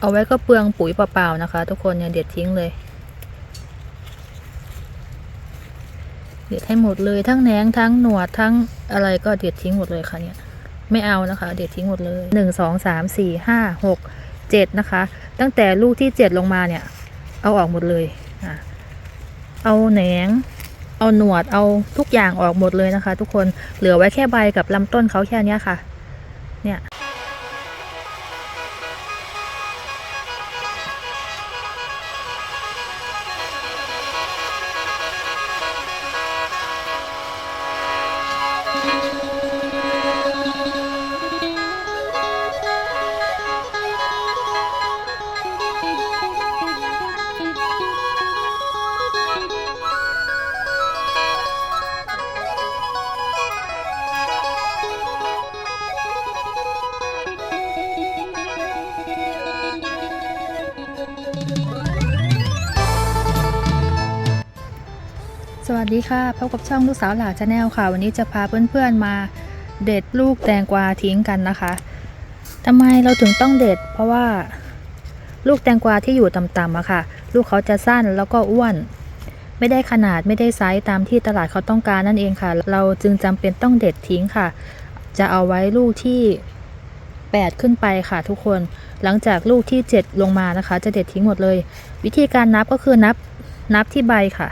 เอาไว้ก็เปลืองปุ๋ยเปล่าๆนะคะ ทุกคนเนี่ยเด็ดทิ้งเลย เด็ดให้หมดเลยทั้งแหนงทั้งหนวดทั้งอะไรก็เด็ดทิ้งหมดเลยค่ะเนี่ย ไม่เอานะคะ เด็ดทิ้งหมดเลยหนึ่งสองสามสี่ห้าหกเจ็ดนะคะ ตั้งแต่ลูกที่เจ็ดลงมาเนี่ย เอาออกหมดเลยอะเอาแหนงเอาหนวดเอาทุกอย่างออกหมดเลยนะคะ ทุกคนเหลือไว้แค่ใบกับลำต้นเขาแค่เนี้ยค่ะ ส วัสดีค่ะพบกับช่องลูกสาวหลาชาแนลค่ะ วันนี้จะพาเพื่อนๆมาเด็ดลูกแตงกวาทิ้งกันนะคะทำไมเราถึงต้องเด็ด เพราะว่า ลูกแตงกวาที่อยู่ต่ำๆอะค่ะ ลูกเขาจะสั้นแล้วก็อ้วน ไม่ได้ขนาดไม่ได้ไซส์ตามที่ตลาดเขาต้องการนั่นเองค่ะ เราจึงจำเป็นต้องเด็ดทิ้งค่ะ จะเอาไว้ลูกที่ 8 ขึ้นไปค่ะ ทุกคนหลังจากลูกที่ 7 ลงมานะคะ จะเด็ดทิ้งหมดเลย วิธีการนับก็คือนับนับที่ใบค่ะ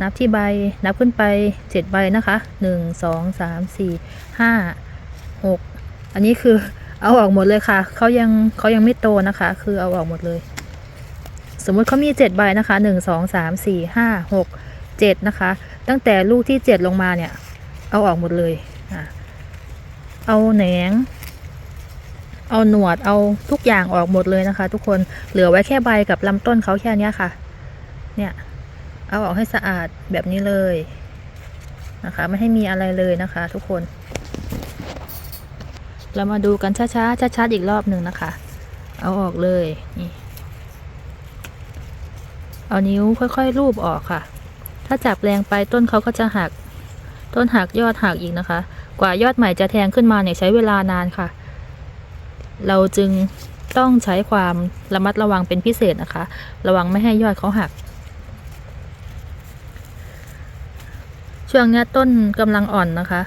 นับที่ใบนับขึ้นไป 7 ใบนะคะ 1 2 3 4 5 6 อันนี้คือเอาออกหมดเลยค่ะเขายังเขายังไม่โตนะคะ คือเอาออกหมดเลย สมมุติเขามี 7 ใบนะคะ 1 2 3 4 5 6 7 นะคะ ตั้งแต่ลูกที่ 7 ลงมาเนี่ย เอาออกหมดเลยเอาแหนง เอาหนวดเอาทุกอย่างออกหมดเลยนะคะ ทุกคนเหลือไว้แค่ใบกับลำต้นเขาแค่นี้ค่ะ เนี่ย เอาออกให้สะอาดแบบนี้เลยนะคะ ไม่ให้มีอะไรเลยนะคะ ทุกคน เรามาดูกันช้าๆชัดๆอีกรอบหนึ่งนะคะ เอาออกเลยนี่เอานิ้วค่อยๆ รูปออกค่ะ ถ้าจับแรงไปต้นเขาก็จะหัก ต้นหักยอดหักอีกนะคะ กว่ายอดใหม่จะแทงขึ้นมาเนี่ยใช้เวลานานค่ะ เราจึงต้องใช้ความระมัดระวังเป็นพิเศษนะคะ ระวังไม่ให้ยอดเขาหัก ช่วงนี้ต้นกำลังอ่อนนะคะ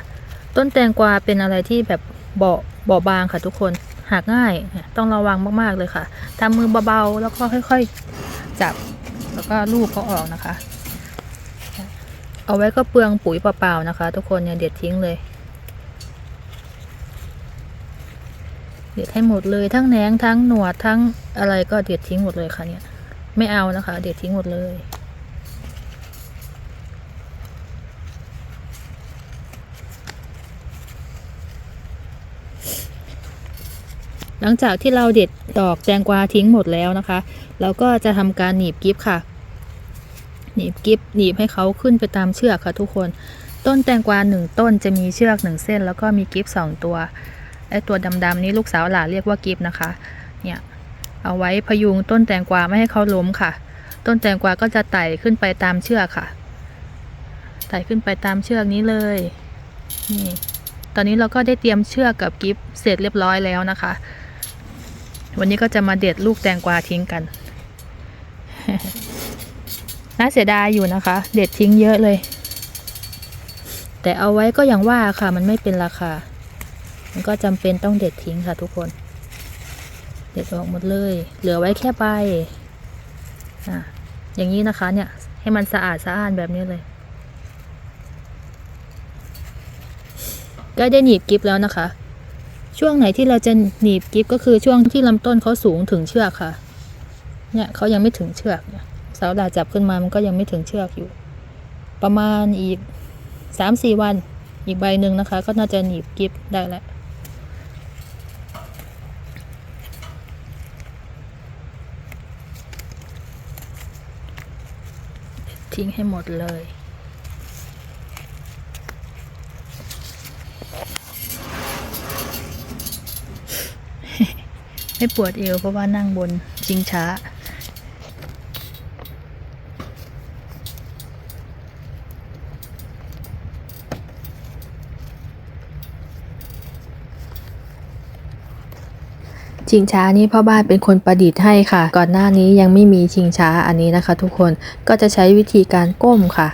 ต้นแตงกวาเป็นอะไรที่แบบเบาเบาบางค่ะทุกคนหักง่ายต้องระวังมากๆเลยค่ะทำมือเบาๆแล้วก็ค่อยๆจับแล้วก็ลูบเขาออกนะคะ เอาไว้ก็เปลืองปุ๋ยเปล่าๆนะคะ ทุกคนเนี่ยเด็ดทิ้งเลย เด็ดให้หมดเลยทั้งแหนงทั้งหนวดทั้งอะไรก็เด็ดทิ้งหมดเลยค่ะเนี่ยไม่เอานะคะ เด็ดทิ้งหมดเลย หลังจากที่เราเด็ดดอกแตงกวาทิ้งหมดแล้วนะคะ เราก็จะทำการหนีบกิฟค่ะ หนีบกิฟหนีบให้เขาขึ้นไปตามเชือกค่ะทุกคน ต้นแตงกวาหนึ่งต้นจะมีเชือกหนึ่งเส้น แล้วก็มีกิฟสองตัวไอตัวดำๆนี้ลูกสาวหลาเรียกว่ากิฟนะคะ เนี่ยเอาไว้พยุงต้นแตงกวาไม่ให้เขาล้มค่ะ ต้นแตงกวาก็จะไต่ขึ้นไปตามเชือกค่ะ ไต่ขึ้นไปตามเชือกนี้เลย นี่ ตอนนี้เราก็ได้เตรียมเชือกกับกิฟเสร็จเรียบร้อยแล้วนะคะ วันนี้ก็จะมาเด็ดลูกแตงกวาทิ้งกัน น่าเสียดายอยู่นะคะ เด็ดทิ้งเยอะเลย แต่เอาไว้ก็อย่างว่าค่ะ มันไม่เป็นราคา มันก็จำเป็นต้องเด็ดทิ้งค่ะทุกคน เด็ดออกหมดเลย เหลือไว้แค่ใบอะอย่างนี้นะคะเนี่ย ให้มันสะอาดสะอ้านแบบนี้เลยก็ได้หนีบกิฟแล้วนะคะ ช่วงไหนที่เราจะหนีบกิฟก็คือช่วงที่ลำต้นเขาสูงถึงเชือกค่ะ เนี่ยเขายังไม่ถึงเชือกเสาดาจับขึ้นมามันก็ยังไม่ถึงเชือกอยู่ ประมาณอีกสามสี่วันอีกใบหนึ่งนะคะ ก็น่าจะหนีบกิฟได้แล้วทิ้งให้หมดเลย ไม่ปวดเอวเพราะว่านั่งบนชิงช้า ชิงช้านี้พ่อบ้านเป็นคนประดิษฐ์ให้ค่ะ ก่อนหน้านี้ยังไม่มีชิงช้าอันนี้นะคะ ทุกคนก็จะใช้วิธีการก้มค่ะ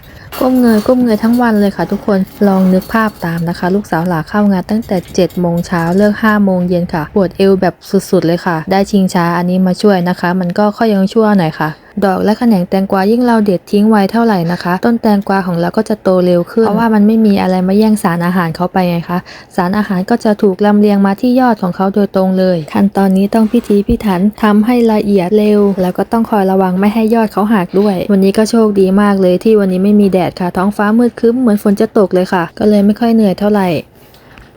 ก้มเงยก้มเงยทั้งวันเลยค่ะทุกคนลองนึกภาพตามนะคะ ลูกสาวหลาเข้างานตั้งแต่7จ็ดโมงเช้าเลิก5้าโมงเย็นค่ะปวดเอวแบบสุดๆเลยค่ะ ได้ชิงช้าอันนี้มาช่วยนะคะ มันก็ค่อยยังชั่วหน่อยค่ะ ดอกและแขนงแตงกวายิ่งเราเด็ดทิ้งไว้เท่าไหร่นะคะ ต้นแตงกวาของเราก็จะโตเร็วขึ้น เพราะว่ามันไม่มีอะไรมาแย่งสารอาหารเขาไปไงคะสารอาหารก็จะถูกลำเลียงมาที่ยอดของเขาโดยตรงเลย ขั้นตอนนี้ต้องพิถีพิถันทำให้ละเอียดเร็ว แล้วก็ต้องคอยระวังไม่ให้ยอดเขาหักด้วย วันนี้ก็โชคดีมากเลยที่วันนี้ไม่มีแดดค่ะ ท้องฟ้ามืดครึ้มเหมือนฝนจะตกเลยค่ะ ก็เลยไม่ค่อยเหนื่อยเท่าไหร่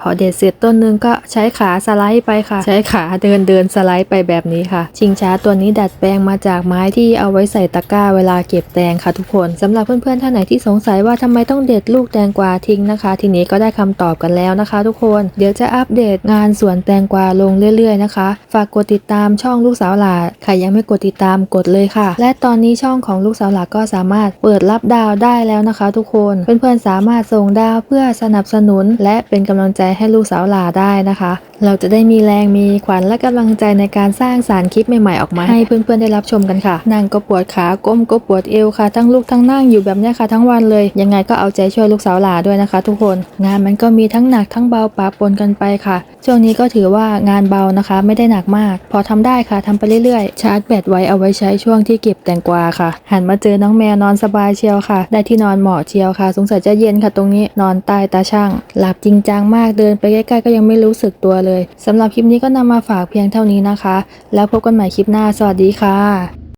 อเด็ดเสร็จต้นหนึงก็ใช้ขาสไลด์ไปค่ะ ใช้ขาเดินเดินสไลด์ไปแบบนี้ค่ะ ชิงช้าตัวนี้ดัดแปลงมาจากไม้ที่เอาไว้ใส่ตะกร้าเวลาเก็บแตงค่ะทุกคนสำหรับเพื่อนๆท่านไหนที่สงสัยว่าทำไมต้องเด็ดลูกแตงกวาทิ้งนะคะ ทีนี้ก็ได้คำตอบกันแล้วนะคะ ทุกคนเดี๋ยวจะอัปเดตงานสวนแตงกวาลงเรื่อยๆนะคะ ฝากกดติดตามช่องลูกสาวหลาใครยังไม่กดติดตามกดเลยค่ะ และตอนนี้ช่องของลูกสาวหลาก็สามารถเปิดรับดาวได้แล้วนะคะ ทุกคนเพื่อนๆสามารถส่งดาวเพื่อสนับสนุนและเป็นกำลังใจให้ลูกสาวลาได้นะคะ เราจะได้มีแรงมีขวัญและกำลังใจในการสร้างสารคลิปใหม่ๆออกมาให้เพื่อนๆได้รับชมกันค่ะนั่งก็ปวดขาก้มก็ปวดเอวค่ะ ทั้งลุกทั้งนั่งอยู่แบบนี้ค่ะทั้งวันเลย ยังไงก็เอาใจช่วยลูกสาวลาด้วยนะคะ ทุกคน งานมันก็มีทั้งหนักทั้งเบาปะปนกันไปค่ะ ช่วงนี้ก็ถือว่างานเบานะคะ ไม่ได้หนักมาก พอทำได้ค่ะทำไปเรื่อยๆ ชาร์จแบตไว้เอาไว้ใช้ช่วงที่เก็บแตงกวาค่ะ หันมาเจอน้องแมวนอนสบายเชียวค่ะ ได้ที่นอนเหมาะเชียวค่ะ สงสัยจะเย็นค่ะตรงนี้นอนใต้ตาช่าง หลับจริงจังมากเดินไปใกล้ๆก็ยังไม่รู้สึกตัวเลยสำหรับคลิปนี้ก็นำมาฝากเพียงเท่านี้นะคะ แล้วพบกันใหม่คลิปหน้าสวัสดีค่ะ